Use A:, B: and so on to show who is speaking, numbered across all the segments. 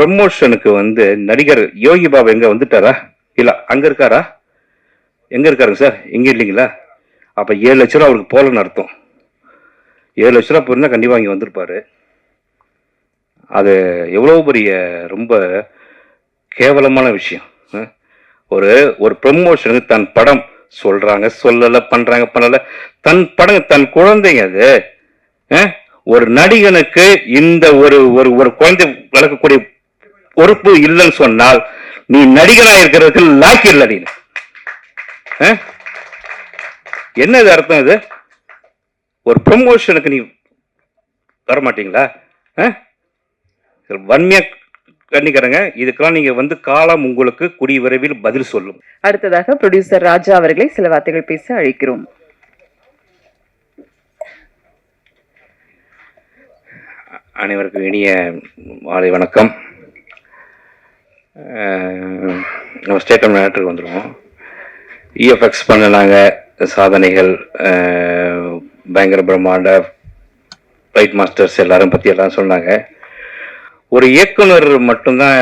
A: ப்ரமோஷனுக்கு வந்து நடிகர் யோகி பாபு எங்க வந்துட்டாரா? இல்ல அங்க இருக்காரா? எங்க இருக்காருங்க சார்? இங்க இல்லைங்களா? அப்ப ஏழு லட்ச ரூபா அவருக்கு போலன்னு அர்த்தம். ஏழு லட்ச ரூபா போயிருந்தா கண்டிப்பா இங்க வந்திருப்பாரு. அது எவ்வளவு பெரிய ரொம்ப கேவலமான விஷயம். ஒரு ஒரு ப்ரமோஷனுக்கு தன் படம் சொல்றாங்க சொல்லல பண்றாங்க பண்ணல. தன் படம் தன் குழந்தைங்க அது. ஒரு நடிகனுக்கு இந்த ஒரு ஒரு ஒரு குழந்தை வளர்க்கக்கூடிய பொறுப்பு இல்லைன்னு சொன்னால் நீ நடிகனா இருக்கிறதுக்கு லாக்கி இல்லை நீ? என்ன இது அர்த்தம் இது? ஒரு ப்ரமோஷனுக்கு நீ வர மாட்டீங்களா அஹ்? வன்மையா கண்டிக்கிறேங்க இதுக்கெல்லாம் நீங்க வந்து காலம் உங்களுக்கு கூடிய விரைவில் பதில் சொல்லும்.
B: அடுத்ததாக ப்ரொடியூசர் ராஜா அவர்களை சில வார்த்தைகள் பேச அழைக்கிறோம்.
A: அனைவருக்கும் இனிய மாலை வணக்கம். நம்ம ஸ்டேட் மேட்ருக்கு வந்துடுவோம் இஎஃப்எக்ஸ் பண்ணினாங்க சாதனைகள் பயங்கர பிரம்மாண்ட ஃபைட் மாஸ்டர்ஸ் எல்லாரும் பற்றி எல்லாம் சொன்னாங்க. ஒரு இயக்குனர் மட்டும்தான்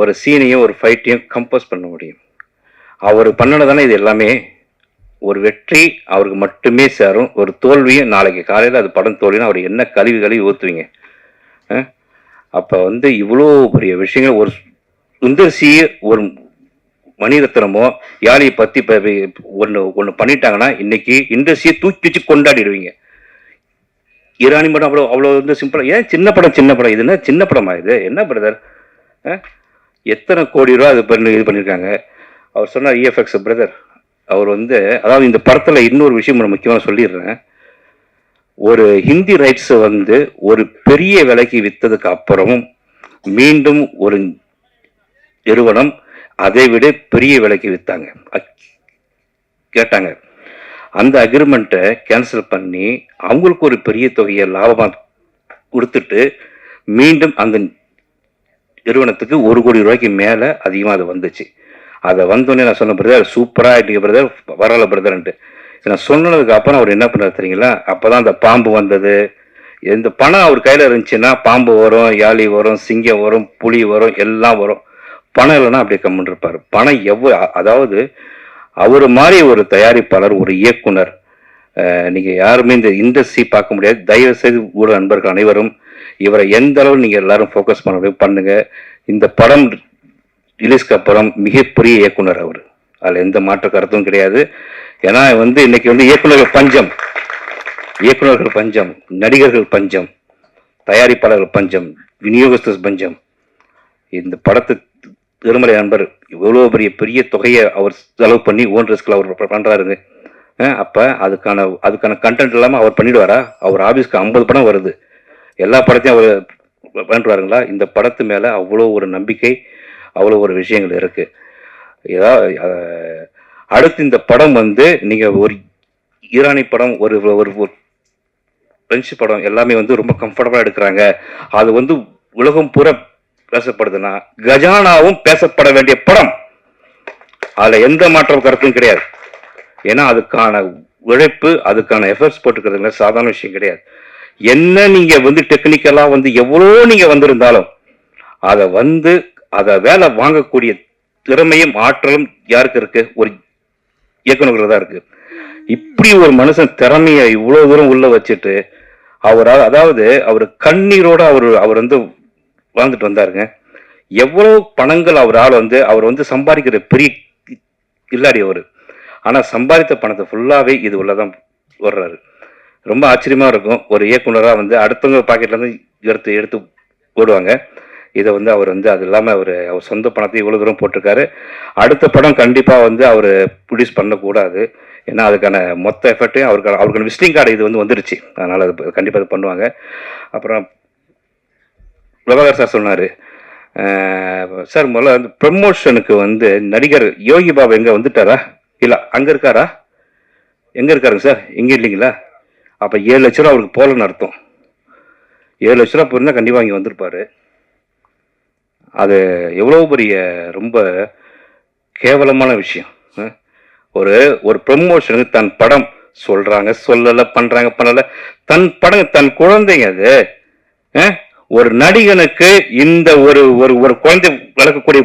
A: ஒரு சீனையும் ஒரு ஃபைட்டையும் கம்போஸ் பண்ண முடியும். அவர் பண்ணனதானே இது எல்லாமே. ஒரு வெற்றி அவருக்கு மட்டுமே சேரும். ஒரு தோல்வியும் நாளைக்கு காலையில் அது படம் தோல்வினா அவர் என்ன கழிவு கழுவி ஊற்றுவீங்க அப்போ வந்து இவ்வளோ பெரிய விஷயங்கள் ஒரு சுந்தர்சி ஒரு மணிரத்னமோ யாழியை பற்றி இப்போ ஒன்று ஒன்று பண்ணிட்டாங்கன்னா இன்னைக்கு இண்டஸ்ட்ரியை தூக்கி வச்சு கொண்டாடிடுவீங்க. ஈரானி படம் அவ்வளோ அவ்வளோ வந்து சிம்பிளாக ஏன் சின்ன படம் சின்ன படம்? இதுன்னா சின்ன படமா இது? என்ன பிரதர் எத்தனை கோடி ரூபா அது பண்ணி இது பண்ணியிருக்காங்க அவர் சொன்னார் இஎஃப்எக்ஸ் பிரதர் அவர் வந்து அதாவது இந்த படத்தில் இன்னொரு விஷயம் நான் முக்கியமாக சொல்லிடுறேன். ஒரு ஹிந்தி ரைட்ஸை வந்து ஒரு பெரிய விலைக்கு விற்றதுக்கு அப்புறமும் மீண்டும் ஒரு நிறுவனம் அதை விட பெரிய விலைக்கு விற்றாங்க கேட்டாங்க. அந்த அக்ரிமெண்ட்டை கேன்சல் பண்ணி அவங்களுக்கு ஒரு பெரிய தொகையை லாபமாக கொடுத்துட்டு மீண்டும் அந்த நிறுவனத்துக்கு ஒரு கோடி ரூபாய்க்கு மேலே அதிகமாக அது வந்துச்சு. அதை வந்தோடனே நான் சொன்ன பிரதர் சூப்பராக ஆகிட்டு பிரதர் வரல பிரதர்ன்ட்டு நான் சொன்னதுக்கு அப்புறம் அவர் என்ன பண்ணார் தெரியுங்களா? அப்பதான் அந்த பாம்பு வந்தது. இந்த பணம் அவர் கையில் இருந்துச்சுன்னா பாம்பு வரும் யாழி வரும் சிங்கம் வரும் புலி வரும் எல்லாம் வரும். பணம் இல்லைன்னா அப்படியே கம்முன்னு இருப்பார். பணம் எவ்வளோ அதாவது அவர் மாதிரி ஒரு தயாரிப்பாளர் ஒரு இயக்குனர் நீங்கள் யாருமே இந்த இண்டஸ்ட்ரி பார்க்க முடியாது. தயவு செய்து ஊடக நண்பர்கள் அனைவரும் இவரை எந்த அளவு நீங்கள் எல்லாரும் ஃபோக்கஸ் பண்ண முடியும் பண்ணுங்க. இந்த படம் ரிலீஸ்க்கு அப்புறம் மிகப்பெரிய இயக்குனர் அவர். அதில் எந்த மாற்ற கருத்தும் கிடையாது. ஏன்னா வந்து இன்னைக்கு வந்து இயக்குனர்கள் பஞ்சம். இயக்குனர்கள் பஞ்சம் நடிகர்கள் பஞ்சம் தயாரிப்பாளர்கள் பஞ்சம் விநியோகஸ்தர் பஞ்சம். இந்த படத்தை திருமலை நண்பர் இவ்வளோ பெரிய பெரிய தொகையை அவர் செலவு பண்ணி ஓன் ரிஸ்கில் அவர் பண்ணுறாருங்க அப்போ அதுக்கான அதுக்கான கண்டென்ட் இல்லாமல் அவர் பண்ணிடுவாரா? அவர் ஆபீஸ்க்கு ஐம்பது படம் வருது. எல்லா படத்தையும் அவர் பண்ணிடுவாருங்களா இந்த படத்து மேலே அவ்வளோ ஒரு நம்பிக்கை அவ்வளோ ஒரு விஷயங்கள் இருக்குது ஏதாவது அடுத்து இந்த படம் வந்து நீங்கள் ஒரு ஈரானி படம் ஒரு ஒரு ஒரு பிரெஞ்சு படம் எல்லாமே வந்து ரொம்ப கம்ஃபர்டபுளாக எடுக்கிறாங்க. அது வந்து உலகம் பூரா பேசப்படுதுன்னா கஜானாவும் பேசப்பட வேண்டிய படம். அதுல எந்த மாற்றம் கருத்தும் கிடையாது. ஏன்னா அதுக்கான உழைப்பு அதுக்கான எஃபர்ட்ஸ் போட்டுக்கிறதுல சாதாரண விஷயம் கிடையாது. என்ன நீங்க வந்து டெக்னிக்கலா வந்து எவ்வளோ நீங்க வந்திருந்தாலும் அதை வந்து அதை வேலை வாங்கக்கூடிய திறமையும் ஆற்றலும் யாருக்கு இருக்கு? ஒரு இயக்குநர்கள் தான் இருக்கு. இப்படி ஒரு மனுஷன் திறமையை இவ்வளவு தூரம் உள்ள வச்சுட்டு அவரால் அதாவது அவர் கண்ணீரோட அவர் அவர் வந்து வாழ்ந்துட்டு வந்தாருங்க. எவ்வளவு பணங்கள் அவரால் வந்து அவர் வந்து சம்பாதிக்கிற பெரிய இல்லாடி அவர். சம்பாதித்த பணத்தை ஃபுல்லாகவே இது உள்ளதான் வர்றாரு. ரொம்ப ஆச்சரியமாக இருக்கும். ஒரு இயக்குனராக வந்து அடுத்தவங்க பாக்கெட்லேருந்து எடுத்து எடுத்து போடுவாங்க. இதை வந்து அவர் வந்து அது இல்லாமல் அவர் அவர் சொந்த பணத்தை இவ்வளோ தூரம் போட்டிருக்காரு. அடுத்த படம் கண்டிப்பாக வந்து அவர் ப்ரொடியூஸ் பண்ணக்கூடாது. ஏன்னா அதுக்கான மொத்த எஃபர்ட்டையும் அவருக்கான அவருக்கான விசிட்டிங் கார்டு இது வந்து வந்துருச்சு. அதனால் அது கண்டிப்பாக அது பண்ணுவாங்க. அப்புறம் பிரபாகர் சார் சொன்னார். சார் முதல்ல வந்து ப்ரமோஷனுக்கு வந்து நடிகர் யோகி பாபு எங்கே வந்துட்டாரா? இல்லை அங்கே இருக்காரா? எங்கே இருக்காருங்க சார்? இங்கே இல்லைங்களா? அப்போ ஏழு லட்ச ரூபா அவருக்கு போகலன்னு அர்த்தம். ஏழு லட்ச ரூபா போயிருந்தால் கண்டிப்பாக இங்கே வந்திருப்பார். அது எவ்வளோ பெரிய ரொம்ப கேவலமான விஷயம். ஒரு ஒரு ப்ரமோஷனுக்கு தன் படம் சொல்கிறாங்க சொல்லலை பண்ணுறாங்க பண்ணலை. தன் படம் தன் குழந்தைங்க அது. ஒரு நடிகனுக்கு இந்த ஒரு ஒரு ஒரு குழந்தை வளர்க்கக்கூடிய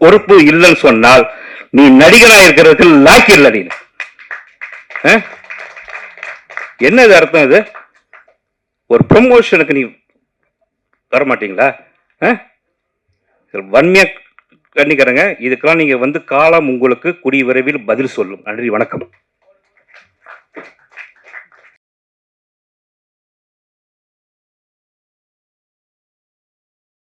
A: பொறுப்பு இல்லைன்னு சொன்னால் நீ நடிகனா இருக்கிறதுக்கு லாக்கி இல்லை நீ ஆ? என்ன இது அர்த்தம் இது? ஒரு ப்ரொமோஷனுக்கு நீ வரமாட்டீங்களா? ஆ? வன்மையா கண்ணிக்கிறேங்க. இதுக்கெல்லாம் நீங்க வந்து காலம் உங்களுக்கு குடி விரைவில் பதில் சொல்லும். நன்றி வணக்கம்.